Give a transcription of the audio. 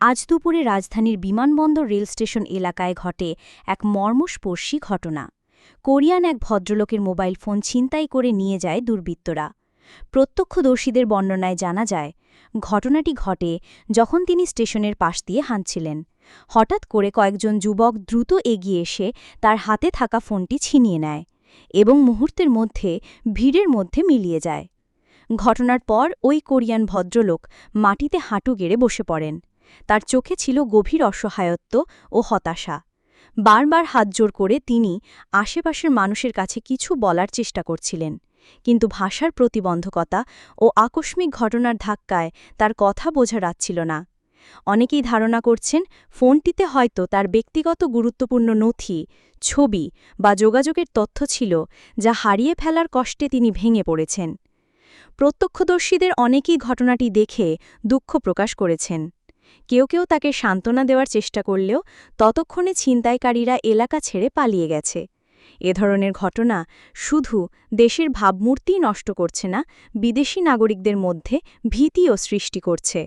আজ দুপুরে রাজধানীর বিমানবন্দর রেল স্টেশন এলাকায় ঘটে এক মর্মস্পর্শী ঘটনা। কোরিয়ান এক ভদ্রলোকের মোবাইল ফোন ছিনতাই করে নিয়ে যায় দুর্বৃত্তরা। প্রত্যক্ষদর্শীদের বর্ণনায় জানা যায়, ঘটনাটি ঘটে যখন তিনি স্টেশনের পাশ দিয়ে হাঁটছিলেন। হঠাৎ করে কয়েকজন যুবক দ্রুত এগিয়ে এসে তার হাতে থাকা ফোনটি ছিনিয়ে নেয় এবং মুহূর্তের মধ্যে ভিড়ের মধ্যে মিলিয়ে যায়। ঘটনার পর ওই কোরিয়ান ভদ্রলোক মাটিতে হাঁটু গেড়ে বসে পড়েন। তার চোখে ছিল গভীর অসহায়ত্ব ও হতাশা। বারবার হাতজোড় করে তিনি আশেপাশের মানুষের কাছে কিছু বলার চেষ্টা করছিলেন, কিন্তু ভাষার প্রতিবন্ধকতা ও আকস্মিক ঘটনার ধাক্কায় তার কথা বোঝা যাচ্ছিল না। অনেকেই ধারণা করছেন, ফোনটিতে হয়তো তার ব্যক্তিগত গুরুত্বপূর্ণ নথি, ছবি বা যোগাযোগের তথ্য ছিল যা হারিয়ে ফেলার কষ্টে তিনি ভেঙে পড়েছেন। প্রত্যক্ষদর্শীদের অনেকেই ঘটনাটি দেখে দুঃখ প্রকাশ করেছেন। কেউ কেউ তাকে সান্ত্বনা দেওয়ার চেষ্টা করলেও ততক্ষণে ছিনতাইকারীরা এলাকা ছেড়ে পালিয়ে গেছে। এ ধরনের ঘটনা শুধু দেশের ভাবমূর্তিই নষ্ট করছে না, বিদেশি নাগরিকদের মধ্যে ভীতিও সৃষ্টি করছে।